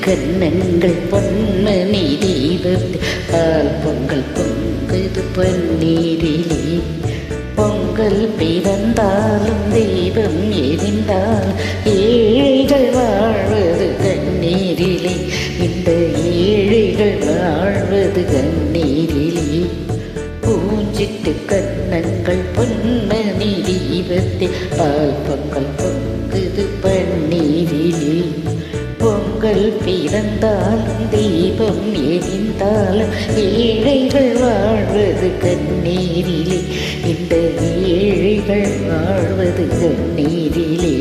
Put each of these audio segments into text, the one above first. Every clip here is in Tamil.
கண்ணங்கள் பொன்மணி தீபத்து பால் பொங்கல் பொங்குது பன்னீரிலே. பொங்கல் பிறந்தாலும் தெய்வம் எரிந்தால் ஏழைகள் வாழ்வது கண்ணீரிலே. இந்த ஏழைகள் வாழ்வது கண்ணீரிலே. பூஞ்சிட்டு கண்ணங்கள் பொன்மணி தெய்வத்தை பால் பொங்கல் பொங்குது பன்னீரிலே. பொங்கல் பிறந்தாலும் தீபம் எரிந்தாலும் ஏழைகள் வாழ்வது கண்ணீரிலே. இந்த ஏழைகள் வாழ்வது கண்ணீரிலே.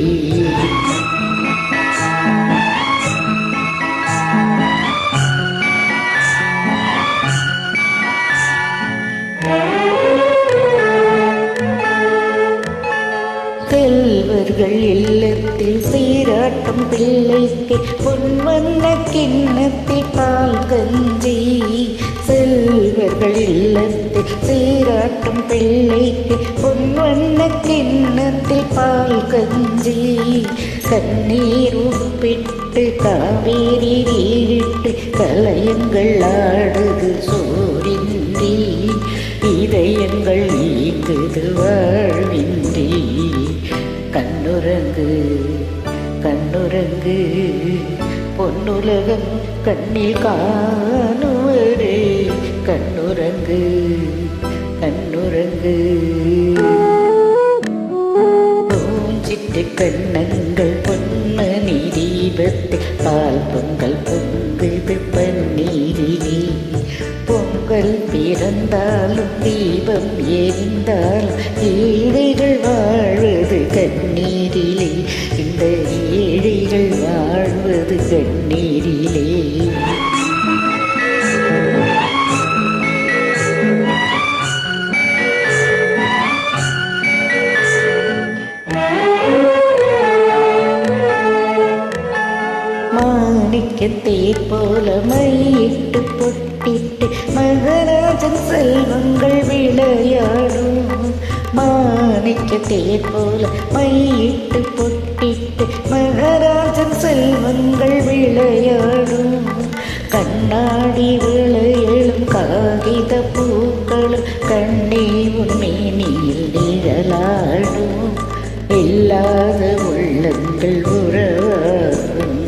தெல்ல செல்வர்கள் இல்லத்தில் சீராட்டம் பிள்ளைக்கு பொன்வண்ண கிண்ணத்தில் பால் கஞ்சி. செல்வர்கள் இல்லத்தில் சீராட்டம் பிள்ளைக்கு பொன்வண்ண கிண்ணத்தில் பால் கஞ்சி. கண்ணீர் உப்பிட்டு காவேரி நீரிட்டு கலையங்கள் ஆடுது சோரின்றி. இதயங்கள் நீங்குது வாழ்வின்றி கண்ணுறங்கு கண்ணுறங்கு பொன்னுலகம் கண்ணில் காணுவரே கண்ணுறங்கு கண்ணுறங்கு பூஞ்சிட்டு கண்ணங்கள் பொன்மணி தீபத்தில் பால் பொங்கல் பொங்குது பன்னீரிலே பொங்கல் பிறந்தாலும் தீபம் எரிந்தால் ஏழைகள் வா கண்ணீரிலே இந்த ஏழைகள் வாழ்வது கண்ணீரிலே மாணிக்கத்தை போல மையிட்டு பொட்டிட்டு மகராஜன் செல்வங்கள் விளையாடும் தேர் போல மையிட்டு பொட்டிட்டு மகராஜன் செல்வங்கள் விளையாடும். கண்ணாடி விளையலும் காகித பூக்களும் கண்ணே உண்மேனியில் நிழலாடும். இல்லாத உள்ளங்கள் உறவாகும்.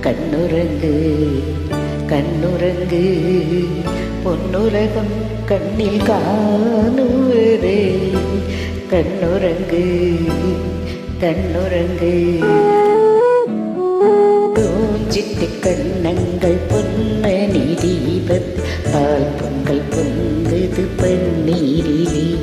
கண்ணுறங்கு கண்ணுறங்கு பொன்னுலகம் கண்ணில் காணுவரே கண்ணுறங்கு கண்ணுறங்கு தோஞ்சிட்டு கண்ணங்கள் பொன்னணி தீபத் பால் பொங்கல் பொங்குது பன்னீரிலே.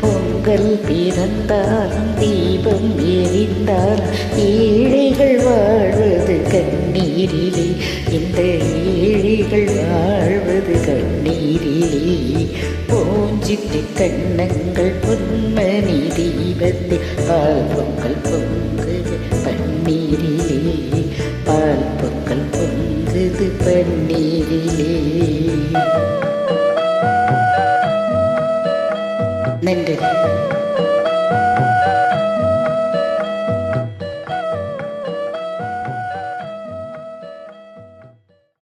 பொங்கல் பிறந்தாலும் தீபம் எரிந்தால் ஏழைகள் வாழ்வது கண்ணீரிலே. இந்த ஏழைகள் வாழ்வது கண்ணீர் நீரிலே போஞ்சிட்டு கண்ணங்கள் பொன்மணி தீபத்தை பால் பொங்கல் பொங்குது பன்னீரிலே. பால் பொங்கல் பொங்குது பன்னீரிலே. நன்றி.